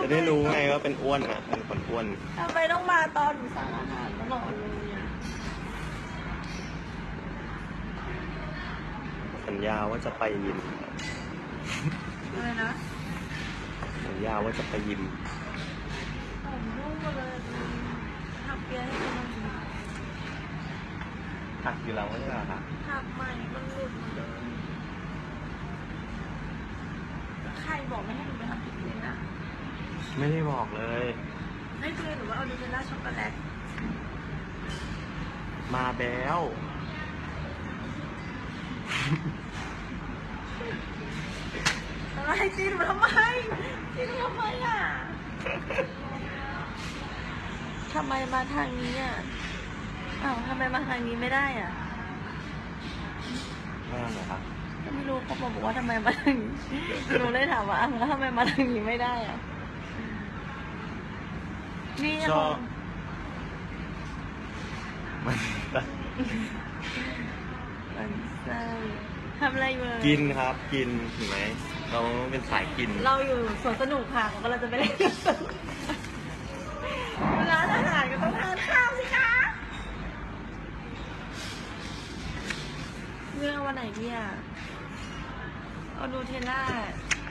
จะได้รู้ไงว่าเป็นอ้วนอะเป็นคนอ้วน ทำไมต้องมาตอนหนูสั่งอาหารตลอดเลยอะสัญญาว่าจะไปยิม อะไรนะสัญญาว่าจะไปยิม ผมนุ่มหมดเลยทำเปียให้มัน หักอยู่แล้วไม่ใช่เหรอคะทำใหม่มันหลุดหมดเลยใครบอกไม่ให้หนูไปทำผิดเลยนะไม่ได้บอกเลยให้เพื่อนหนูว่าเอาดูเทลล่าช็อกโกแลตมาแบ้วอะไรจีหนูทำไมจีหนูทำไมอะทำไมมาทางนี้อะ อ้าวทำไมมาทางนี้ไม่ได้อะ ไม่เอาเหรอครับก็ไม่รู้เขาบอกว่าทำไมมาทางนี้หนูเลยถามว่าอ้าวแล้วทำไมมาทางนี้ไม่ได้อะ นี่ชอบมันมันเศร้าทำอะไรอยู่เลยกินครับ กินเห็นไหมเราเป็นสายกินเราอยู่สวนสนุกค่ะก็เราจะไปเล่นสวนสนุกร้านอาหารก็ต้องทานข้าว สิคะเรื่องวันไหนเนี่ยเอาดูเทลล่า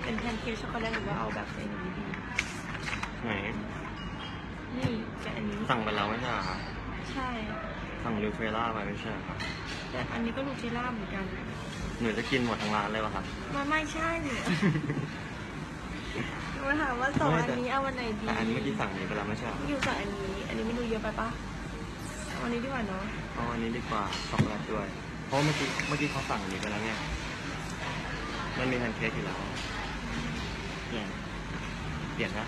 เป็นแพนเค้กช็อกโกแลตหรือว่าเอาแบบเป็นอย่างนี้ดีไหนนี่กับอันนี้สั่งไปแล้วไม่ใช่เหรอครับใช่ สั่งลูเฟล่าไปไม่ใช่เหรอครับแต่อันนี้ก็ดูเทลล่าเหมือนกันหนูจะกินหมดทั้งร้านเลยป่ะครับมันไม่ใช่เนี่ยมาถามว่าสองอันนี้เอาวันไหนดีแต่อันเมื่อกี้สั่งนี้ไปแล้วไม่ใช่เหรออยู่กับอันนี้ อันนี้ไม่ดูเยอะไปปะเอาอันนี้ดีกว่าเนาะเอาอันนี้ดีกว่าช็อกโกแลตด้วยเพ ราะเมื่อกี้เมื่อกี้เขาสั่งอันนี้ไปแล้วไงมันมีแพนเค้กอยู่แล้วเปลี่ยนเปลี่ยนนะ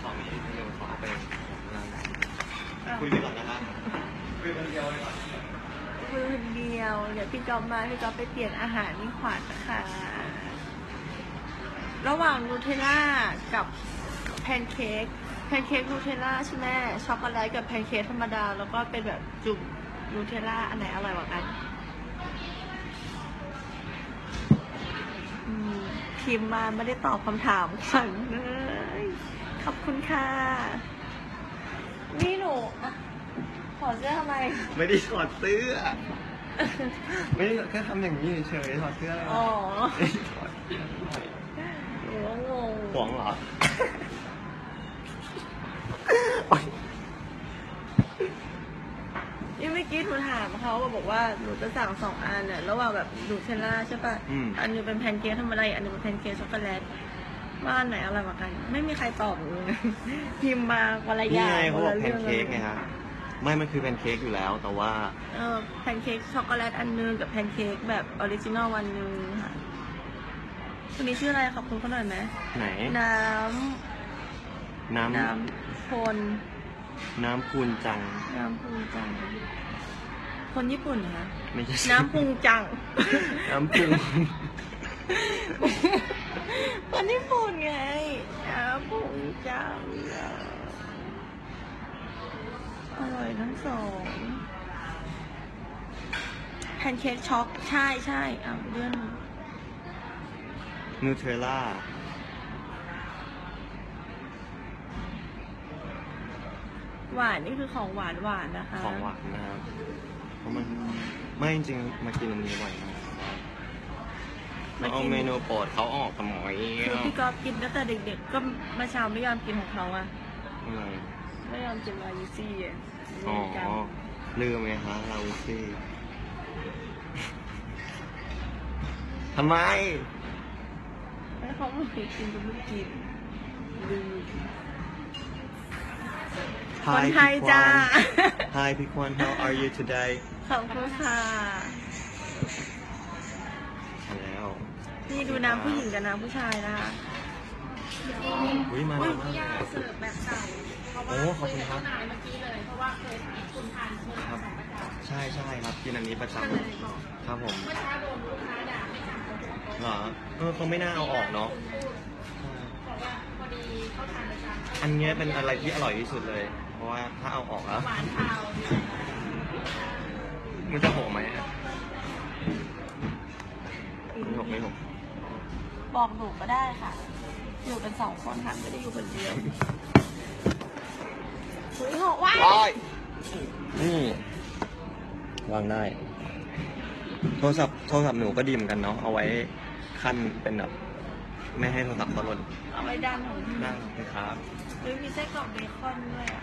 ของนี้เดี๋ยวขอเอาไปร้านไหนคุยไปก่อนนะครับคุยคนเดียวเลยก่อนมือเดียว เดี๋ยวพี่จอมมาพี่จอมไปเปลี่ยนอาหารนี่ขวัญนะคะระหว่างนูเทลล่ากับแพนเค้ก แพนเค้กนูเทลล่าใช่ไหมช็อกโกแลตกับแพนเค้กธรรมดา แล้วก็เป็นแบบจุ่มนูเทลล่าอันไหนอร่อยกว่ากันอืมพิมพ์มาไม่ได้ตอบคำถามขวัญเลยขอบคุณค่ะ นี่หนูอะขอเสื้อทำไม ไม่ได้ถอดเสื้อ ไม่ได้แค่ทำอย่างนี้เฉยๆถอดเสื้ออ๋อไม่ได้ถอดเสื้อหนูก็งงหวงเหรอโอ๊ย นี่เมื่อกี้หนู ถามเขาบอกว่าหนูจะสั่งสองอันน่ะระหว่างแบบดูเทลล่าใช่ป่ะอืม อันหนึงเป็นแพนเค้กธรรมดาอีกอันหนึงเป็นแพนเค้กช็อกโกแลตว่าอันไหนอร่อยกว่ากัน ไม่มีใครตอบหนูเลยพิมพ์มาวันละอนี่ย่างไงเขาวับอกละแพนรื่องเค้กไงฮะไม่มันคือแพนเค้กอยู่แล้ว แต่ว่าเออแพนเค้กช็อกโกแลตอันหนึงกับแพนเค้กแบบออริจินอลวันหนึงค่ะคนนี้ชื่ออะไรขอบคุณเขาหน่อยไหมไหนน้น้ำน้ำพลำน้ำพูนจังน้ำพุงจัง คนญี่ปุ่นเหรอคะไม่ใช่น้ำพุงจัง น้ำพุง คนญี่ปุ่นไง น้ำพุงจังอะอร่อยทั้งสองแพนเค้กช็อก ใช่ใช่อะเลื่อนนูเทลล่าหวานนี่คือของหวานหวานนะคะ ของหวานนะครับเพ ราะมันไม่จริงๆมากินอันนี้บ่อยมากเอาเมนูโปรดเขาออกกับหมอยคือพี่ก๊อฟกินตั้งแต่เด็ก ๆ ก็เมื่อเช้าไม่ยอมกินของเขาอะอะไรไม่ยอมกินลายูซี่อะอ๋อเหมือนกันลืมไหมฮะเราซี่ทำไมแล้วเขาไม่กินก็ไม่กินลืมคนไทยจ้า Hi พี่ควัน How are you today ขอบคุณค่ะมาแล้วนี่ดูน้ำผู้หญิงกับน้ำผู้ชายนะคะอุ้ยมาอุ้แล้ยวมากเสิร์ฟแบบเก่าเพราะว่าโอ้ขอบคุณครับเยกันตั้งนานเมื่อกี้เลยเพราะว่าเคยคุณทานเคยครับสั่งประจำใช่ใช่ครับกินอันนี้ประจก็เลยบอกำครับผมเมื่อเช้าโดนลูกค้าด่าไม่สั่งของผมเหรอเออเขาไม่น่าเอาออกเนาะบอกว่าพอดีเขาทานประจำอันเนี้ยเป็นอะไรที่อร่อยที่สุดเลย เพราะว่าถ้าเอาออกแล้วหวานคาว มันจะหกไหมอะไม่หกไม่หกบอกหนูก็ได้ค่ะ อยู่กันสองคนค่ะไม่ได้อยู่คนเดียวหุยหกว้ายนี่วางได้ โทรศัพท์โทรศัพท์หนูก็ดีเหมือนกันเนาะเอาไว้ขั้นเป็นแบบไม่ให้โทรศัพท์เขาหล่นเอาไว้ด้านของพี่นั่งเลยครับหรือมีไส้กรอกเบคอนด้วยอะ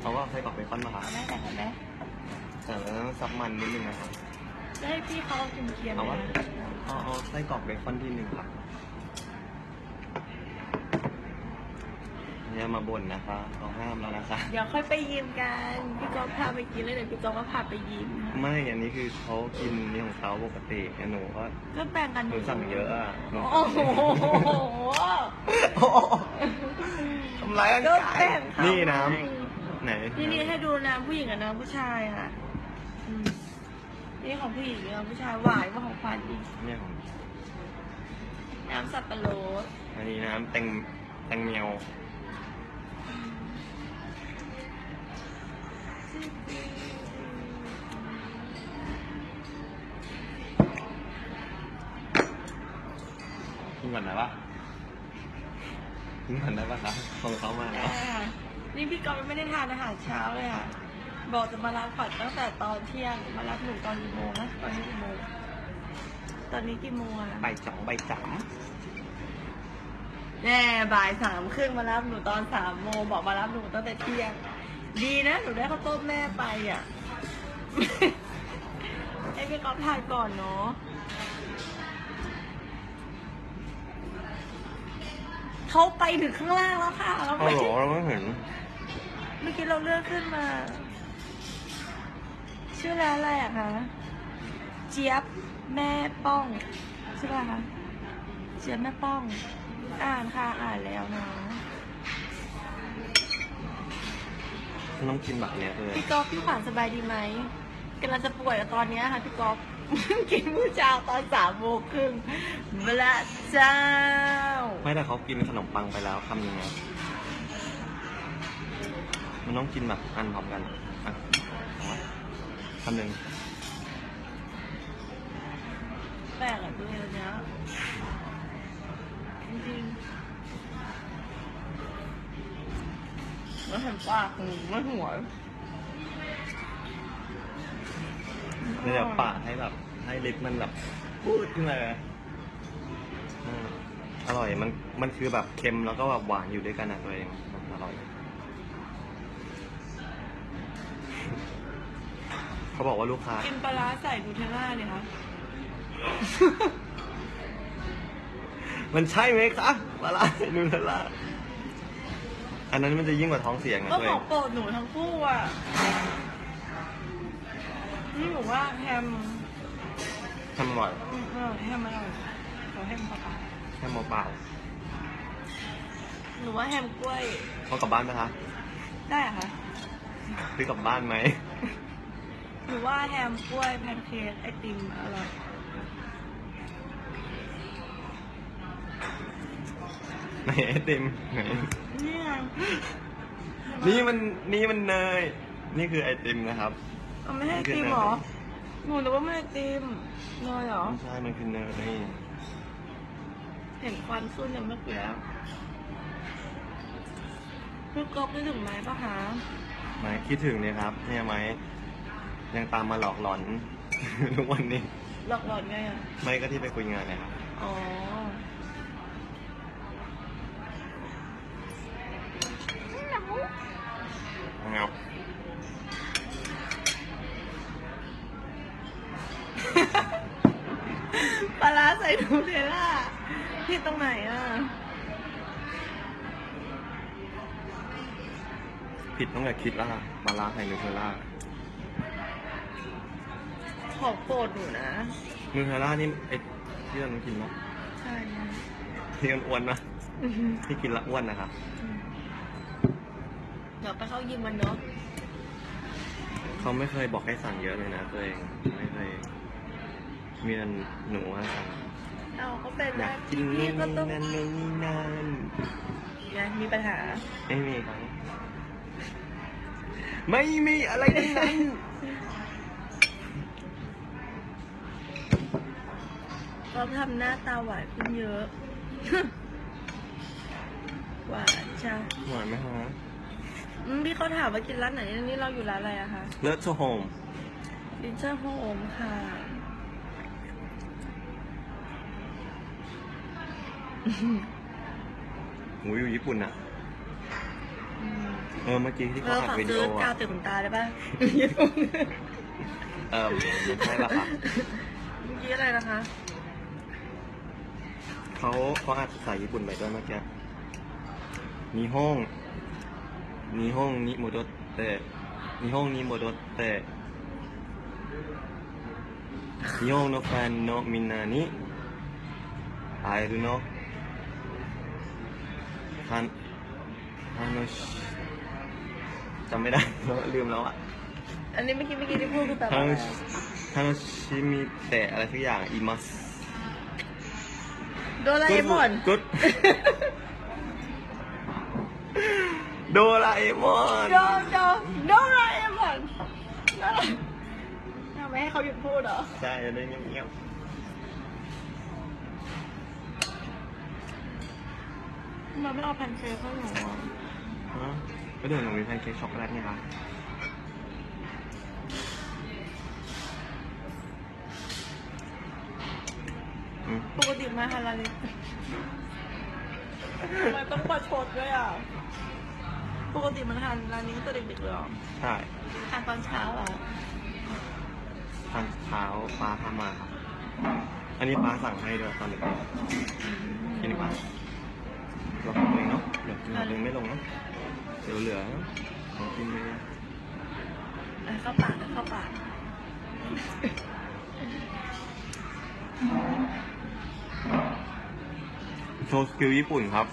เขาก็ใส่กรอกเบคอนมาครับ เอาแม่แต่งกันไหม แต่แล้วต้องซับมันนิดนึงนะครับ จะให้พี่เขากินเคียม เอา ไหม ว่า นะ เอาเอาไส้กรอกเบคอนที่หนึ่งครับ อย่ามาบ่นนะคะเขาห้ามแล้วนะคะ เดี๋ยวค่อยไปยิมกัน พี่ก๊อฟพาไปกินแล้วเดี๋ยวพี่ก๊อฟก็พาไปยิม ไม่อันนี้คือเขากินนี่ของเขาปกติแต่หนูก็ก็แบ่งกันหนูสั่งเยอะอะหนูโอ้โหทำร้ายร่างก็กายแบ่งเขานี่น้ให้ำไหนนี่นี่ให้ดูน้ำผู้หญิงกับน้ำผู้ชายค่ะอืมนี่ของผู้หญิงน้ำผู้ชายหวานกว่าของควันอีกเนี่ยของน้ำสับปะรดอันนี้น้ำแตงแตงเมียว ของเขามาแล้วอ่านี่พี่ก๊อฟยังไม่ได้ทานอาหารเช้าเลยค่ะ บอกจะมารับขวัญตั้งแต่ตอนเที่ยง มารับหนูตอนกี่โมงนะตอนนี้กี่โมง ตอนนี้กี่โมงอะใบจ่องใบจ๋แน่บ่ายสามครึ่งมารับหนูตอนสามโมงบอกมารับหนูตั้งแต่เที่ยง ดีนะหนูได้ข้าวต้มแม่ไปอะ ให้พี่ก๊อฟทานก่อนเนาะ เขาไปถึงข้างล่างแล้วค่ะเราำฮัไม่ลโหลเราไม่เห็น เมื่อกี้เราเลือกขึ้นมา ชื่อร้านอะไรอะคะเจี๊ยบแม่ป้องใช่ป่ะคะเจี๊ยบแม่ป้อง อ่านค่ะอ่านแล้วนะต้องกินแบบเนี้ยเลยพี่ก๊อฟพี่ขวัญสบายดีไหมกำลังจะป่วยกับตอนเนี้ยค่ะพี่ก๊อฟ กินมื้อเช้าตอนสามโมงครึ่งเวลาเจ้า ไม่แต่เขากินขนมปังไปแล้วคำยังไงมันต้องกินแบบอันพร้อมกันอะเอาไว้คำหนึ่งแปลกอะตัวเนี้ยจริงๆแล้วเห็นปากหนูไม่หัว เดี๋ยวปาให้แบบ ให้ลิปมันแบบพูดขึ้นมาอืมอร่อยมันมันคือแบบเค็มแล้วก็แบบหวานอยู่ด้วยกันอะตัวเองอร่อย เขาบอกว่าลูกค้า กินปลาร้าใส่นูเทลล่าเนี่ยคะมันใช่ไหมคะปลาร้านูเทลล่าอันนั้นมันจะยิ่งกว่าท้องเสียงนะก็ตัวขเอองงโปรดหนูทั้งคู่อะ นี่หนูว่าแฮมทำอร่อยอืมเออแฮมอร่อยขอแฮมปลาปลาแค่มอเปล่าหนูว่าแฮมกล้วยเขากลับบ้านไหมคะได้เหรอะคะซื้อกลับบ้านไหม หนูว่าแฮมกล้วยแพนเค้กไอติมอร่อยไหนไอติมไหนนี่ไงนี่มันนี่มันเนย นี่คือไอติมนะครับ เอาไม่ให้ไอติมเหรอ หนูนึกว่าไม่ไอติมเนยเหรอ ไม่ใช่ มันคือเนยเห็นควันขึ้นอย่างเมื่อกี้แล้วพี่ก๊อฟได้ถึงไหมปะคะไหมคิดถึงเนี่ยครับ เนี่ยไหม ยังตามมาหลอกหลอน ทุกวันนี้ หลอกหลอนไงอะ ไม่ก็ที่ไปคุยงานนะครับ อ๋อ เงา ปลาร้าใส่นูเทลล่าที่ตรงไหนอะ ผิดตั้งแต่คิดแล้วล่ะปลาร้าใส่นูเทลล่าของโปรดหนูนะ นูเทลล่านี่ไอที่เรากินเนาะใช่นะที่มันอ้วนนะที่กินและอ้วนนะครับเดี๋ยวไปเข้ายิมมันเนาะเขาไม่เคยบอกให้สั่งเยอะเลยนะตัวเองไม่เคยมีอันหนูว่าสั่ง เอาก็เป็นอยาได้กกินพี่นู่นก็ต้องนั่นนู่นนี่นั่นไงมีปัญหา ไม่มีครับไม่มีอะไรทั้งนั้นก็ทำหน้าตาหวานขึ้นเยอะ หวานจ้ะหวานไหมฮะอืมพี่เขาถามว่ากินร้านไหนนี่เราอยู่ร้านอะไรอะคะเลิศโชโฮมลินเจอร์โฮมค่ะ หมูอยู่ญี่ปุ่นอะอืมเออเมื่อกี้ที่เอเขาออัดฝากวิดีซื้อโอกาวอะติดขนตาได้ปะเออไม่ใช่ละค่ะเมื่อกี้อะไรนะคะเขาเขาอัดภาษาญี่ปุ่นไปด้วยเมื่อกี้นิฮงนิฮงนิโมโดเตะนิฮงนิโมโดเตะนิฮงโนแฟนโนมินนานิไอรุโน ฮันฮันโนชจำไม่ได้ ลืมแล้วอะอันนี้เมื่อกี้เมื่อกี้ที่พูดคือแบบฮัอะนไรโนชฮันโนชิมิเตะอะไรสักอย่างอิมัสโดราเอมอน กุดโดราเอมอน โดโดโดราเอมอนน่ารักทำไมให้เขาหยุดพูดเหรอ ใช่จะได้เงียบทำไมไม่เอาแพนเค้กให้หนูอะๆฮะก็เดี๋ยวหนูมีแพนเค้กช็อกโกแลตไงคะอืมปกติมาฮาลาลิทำไมต้องประชดด้วยอะ ปกติมันทานร้านนี้ตั้งแต่เด็กๆเลยเหรอใช่ทานตอนเช้าอะทานเช้าป้าทำมาครับ อันนี้ป้าสั่งให้ด้วยตอนเด็กๆกินดีกว่า เราของตัวเองเนาะเดี๋ยวกินของตัวเองไม่ลงเนาะเดี๋ยวเหลือของกินเลยอะเข้าปากเข้าปากโชว์สกิลญี่ปุ่นครับ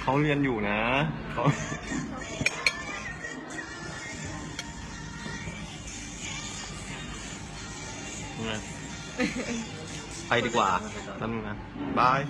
เขาเรียนอยู่นะเขาไงไปดีกว่าแป๊บนึงนะบาย